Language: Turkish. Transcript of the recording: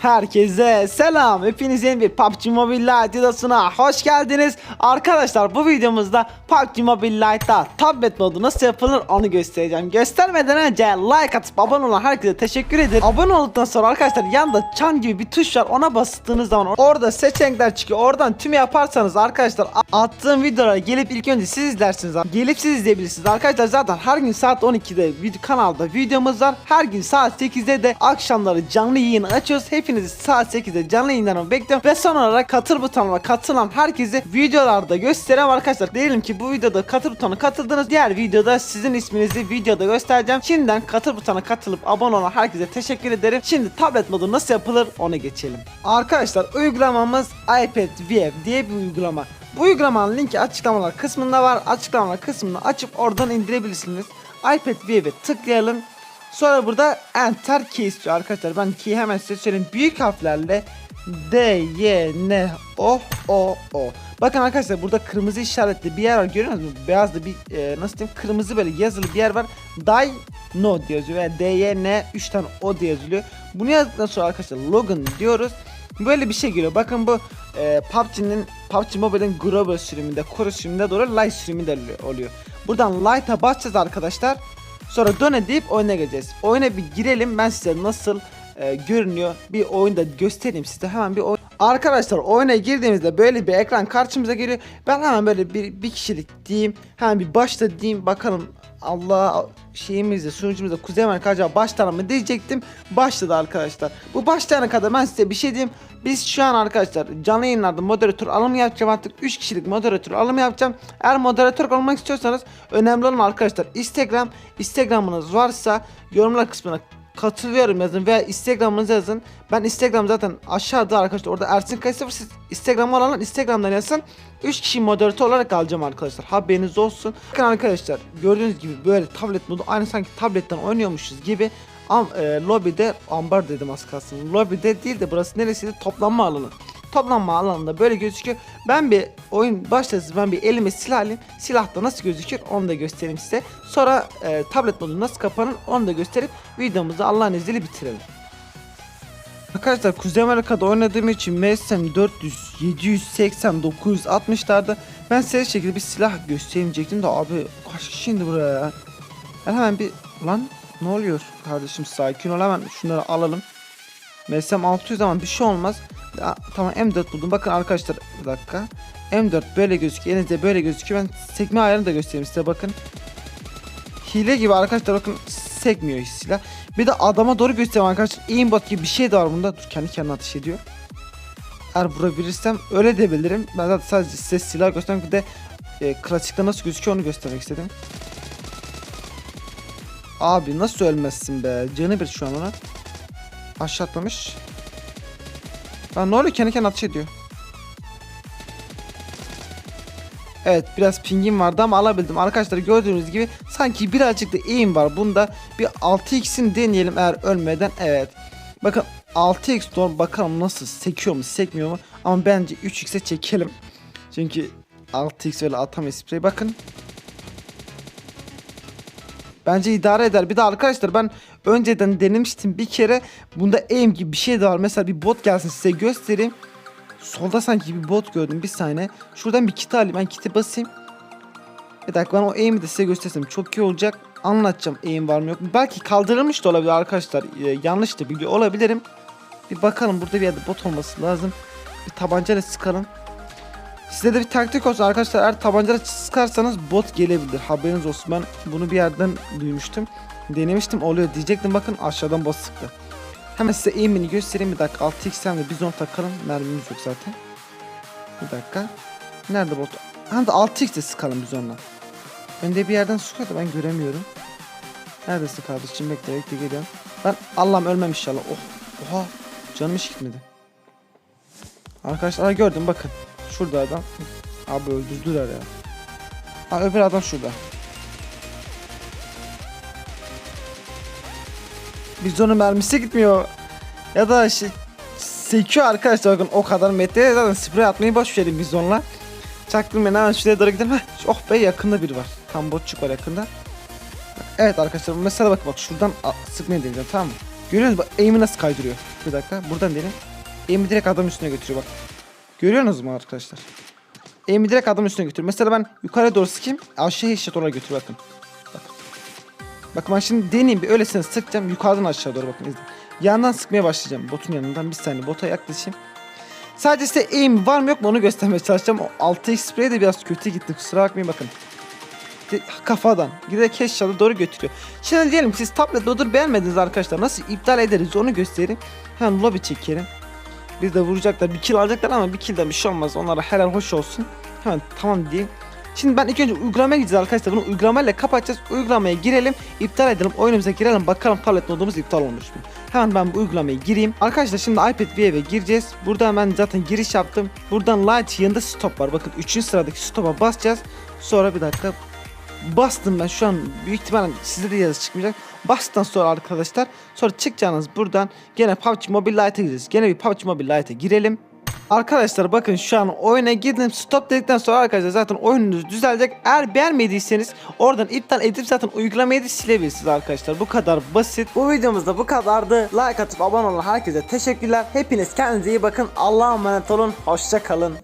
Herkese selam. Hepiniz yeni bir PUBG Mobile Lite videosuna hoş geldiniz. Arkadaşlar bu videomuzda PUBG Mobile Lite'da tablet modu nasıl yapılır onu göstereceğim. Göstermeden önce like atıp abone olan herkese teşekkür ederim. Abone olduktan sonra arkadaşlar yanında çan gibi bir tuş var ona bastığınız zaman orada seçenekler çıkıyor. Oradan tüm yaparsanız arkadaşlar attığım videolara gelip ilk önce siz izlersiniz. Gelip siz izleyebilirsiniz. Arkadaşlar zaten her gün saat 12'de video kanalda videomuz var. Her gün saat 8'de de akşamları canlı yayın açıyoruz. Hepinizi saat 8'de canlı yayınlarımı bekliyorum. Ve son olarak katıl butonuna katılan herkese videolarda göstereyim arkadaşlar. Diyelim ki bu videoda katıl butonuna katıldınız. Diğer videoda sizin isminizi videoda göstereceğim. Şimdiden katıl butonuna katılıp abone olan herkese teşekkür ederim. Şimdi tablet modu nasıl yapılır ona geçelim. Arkadaşlar uygulamamız iPad VR diye bir uygulama. Bu uygulamanın linki açıklamalar kısmında var. Açıklamalar kısmını açıp oradan indirebilirsiniz. iPad VR'e tıklayalım. Sonra burada enter key istiyor arkadaşlar. Ben key hemen size. Büyük harflerle D, Y, N, O, O, O. Bakın arkadaşlar burada kırmızı işaretli bir yer var görüyor musunuz? Beyaz da bir e, nasıl diyeyim kırmızı böyle yazılı bir yer var. Dai No diye yazıyor veya D, Y, N 3 tane O diye yazılıyor. Bunu yazdıktan sonra arkadaşlar login diyoruz. Böyle bir şey geliyor. Bakın bu e, PUBG'nin PUBG Mobile'in global sürümünde, core sürümünde doğru light sürümünde oluyor. Buradan light'a basacağız arkadaşlar. Sonra döne deyip oyuna gireceğiz. Oyuna bir girelim. Ben size nasıl e, görünüyor bir oyunda göstereyim size. Hemen bir oyun. Arkadaşlar oyuna girdiğimizde böyle bir ekran karşımıza geliyor. Ben hemen böyle bir, bir kişilik diyeyim. Hemen bir başta diyeyim bakalım Allah şeyimizde sunucumuzda Kuzey Amerika acaba başlar mı diyecektim. Başladı arkadaşlar. Bu başlayana kadar ben size bir şey diyeyim. Biz şu an arkadaşlar canlı yayınlarda moderatör alımı yapacağım artık 3 kişilik moderatör alımı yapacağım. Eğer moderatör olmak istiyorsanız önemli olan arkadaşlar Instagram Instagram'ınız varsa yorumlar kısmına katılıyorum yazın veya Instagram'ınızı yazın. Ben Instagram zaten aşağıda arkadaşlar orada Ersin Kayısı siz Instagram'ı alanlar Instagram'dan yazsın. 3 kişi moderatör olarak alacağım arkadaşlar. Haberiniz olsun. Bakın arkadaşlar gördüğünüz gibi böyle tablet modu aynı sanki tabletten oynuyormuşuz gibi. Am, e, lobide ambar dedim az kalsın. Lobide değil de burası neresiydi? Toplanma alanı. Toplanma alanında böyle gözüküyor. Ben bir oyun başlasın ben bir elime silah alayım. Silahta nasıl gözüküyor onu da göstereyim size. Sonra e, tablet modu nasıl kapanır onu da gösterip videomuzu Allah'ın izniyle bitirelim. Arkadaşlar Kuzey Amerika'da oynadığım için MSM 400, 780, 960'larda ben size şekilde bir silah göstermeyecektim de abi kaç kişi indi buraya ya? Ben hemen bir lan ne oluyor kardeşim sakin ol hemen şunları alalım. MSM 600 ama bir şey olmaz. Ya, tamam M4 buldum. Bakın arkadaşlar bir dakika. M4 böyle gözüküyor. Elinizde böyle gözüküyor. Ben sekme ayarını da göstereyim size bakın. Hile gibi arkadaşlar bakın sekmiyor silah. Bir de adama doğru göstereyim arkadaşlar. Aimbot gibi bir şey de var bunda. Dur kendi kendine ateş ediyor. Eğer vurabilirsem öyle de bilirim. Ben zaten sadece size silah göstermek de e, klasikte nasıl gözüküyor onu göstermek istedim. Abi nasıl ölmezsin be? Canı bir şu an ona. Aşağı atlamış. Lan ne oluyor kendi kendine ateş ediyor. Evet biraz pingim vardı ama alabildim. Arkadaşlar gördüğünüz gibi sanki birazcık da aim var. Bunda bir 6x'in deneyelim eğer ölmeden. Evet. Bakın 6x doğru bakalım nasıl sekiyor mu sekmiyor mu. Ama bence 3x'e çekelim. Çünkü 6x öyle atamayız sprey. Bakın. Bence idare eder. Bir de arkadaşlar ben önceden denemiştim bir kere. Bunda aim gibi bir şey de var. Mesela bir bot gelsin size göstereyim. Solda sanki bir bot gördüm bir saniye. Şuradan bir kit alayım. Ben kiti basayım. Bir dakika ben o aim'i de size göstersem çok iyi olacak. Anlatacağım aim var mı yok mu. Belki kaldırılmış da olabilir arkadaşlar. Ee, yanlış da biliyor olabilirim. Bir bakalım burada bir yerde bot olması lazım. Bir tabancayla sıkalım. Size de bir taktik olsun arkadaşlar. Eğer tabancayla sıkarsanız bot gelebilir. Haberiniz olsun. Ben bunu bir yerden duymuştum. Denemiştim oluyor diyecektim. Bakın aşağıdan bot sıktı. Hemen size aim'ini göstereyim bir dakika. 6x'ten de bizon takalım. Mermimiz yok zaten. Bir dakika. Nerede bot? Hem de 6x'de sıkalım bizonla. Önde bir yerden sıkıyor da ben göremiyorum. Neredesin kardeşim? Bekle bekle geliyorum. Ben Allah'ım ölmem inşallah. Oh. Oha. Canım hiç gitmedi. Arkadaşlar gördüm bakın. Şurada adam. Abi öldürdüler ya. Ha öbür adam şurada. Bizonun mermisi gitmiyor. Ya da şey sekiyor arkadaşlar bakın o kadar metreye zaten sprey atmayı boş verin bizonla. Çaktım ben hemen şuraya doğru gidelim. Heh, oh be yakında biri var. Tam botçuk var yakında. Evet arkadaşlar mesela bak bak şuradan a- sıkmayı deneyeceğim tamam mı? Görüyor musunuz? Bak aim'i nasıl kaydırıyor. Bir dakika buradan deneyin. Aim'i direkt adam üstüne götürüyor bak. Görüyorsunuz mu arkadaşlar? Aim'i direkt adam üstüne götürüyor. Mesela ben yukarı doğru sıkayım. Aşağı eşit olarak götür bakın. Bakın. Bakın ben şimdi deneyeyim bir öylesine sıkacağım. Yukarıdan aşağı doğru bakın izleyin. Yandan sıkmaya başlayacağım. Botun yanından bir saniye bota yaklaşayım. Sadece size aim var mı yok mu onu göstermeye çalışacağım. O 6x sprey de biraz kötü gitti. Kusura bakmayın bakın. Kafadan. Direkt headshot'a doğru götürüyor. Şimdi diyelim siz tablet loader beğenmediniz arkadaşlar. Nasıl iptal ederiz onu göstereyim. Hemen lobby çekelim. Bir de vuracaklar. Bir kill alacaklar ama bir killden bir şey olmaz. Onlara helal hoş olsun. Hemen tamam diyeyim. Şimdi ben ilk önce uygulamaya gideceğiz arkadaşlar. Bunu uygulamayla kapatacağız. Uygulamaya girelim. iptal edelim. Oyunumuza girelim. Bakalım tablet modumuz iptal olmuş mu? Hemen ben bu uygulamaya gireyim. Arkadaşlar şimdi iPad V'ye gireceğiz. Burada hemen zaten giriş yaptım. Buradan light yanında stop var. Bakın 3. sıradaki stop'a basacağız. Sonra bir dakika bastım ben şu an büyük ihtimalle sizde de yazı çıkmayacak. Bastıktan sonra arkadaşlar sonra çıkacağınız buradan gene PUBG Mobile Lite'a gireceğiz. Gene bir PUBG Mobile Lite'a girelim. Arkadaşlar bakın şu an oyuna girdim stop dedikten sonra arkadaşlar zaten oyununuz düzelecek. Eğer beğenmediyseniz oradan iptal edip zaten uygulamayı da silebilirsiniz arkadaşlar. Bu kadar basit. Bu videomuzda bu kadardı. Like atıp abone olan herkese teşekkürler. Hepiniz kendinize iyi bakın. Allah'a emanet olun. Hoşça kalın.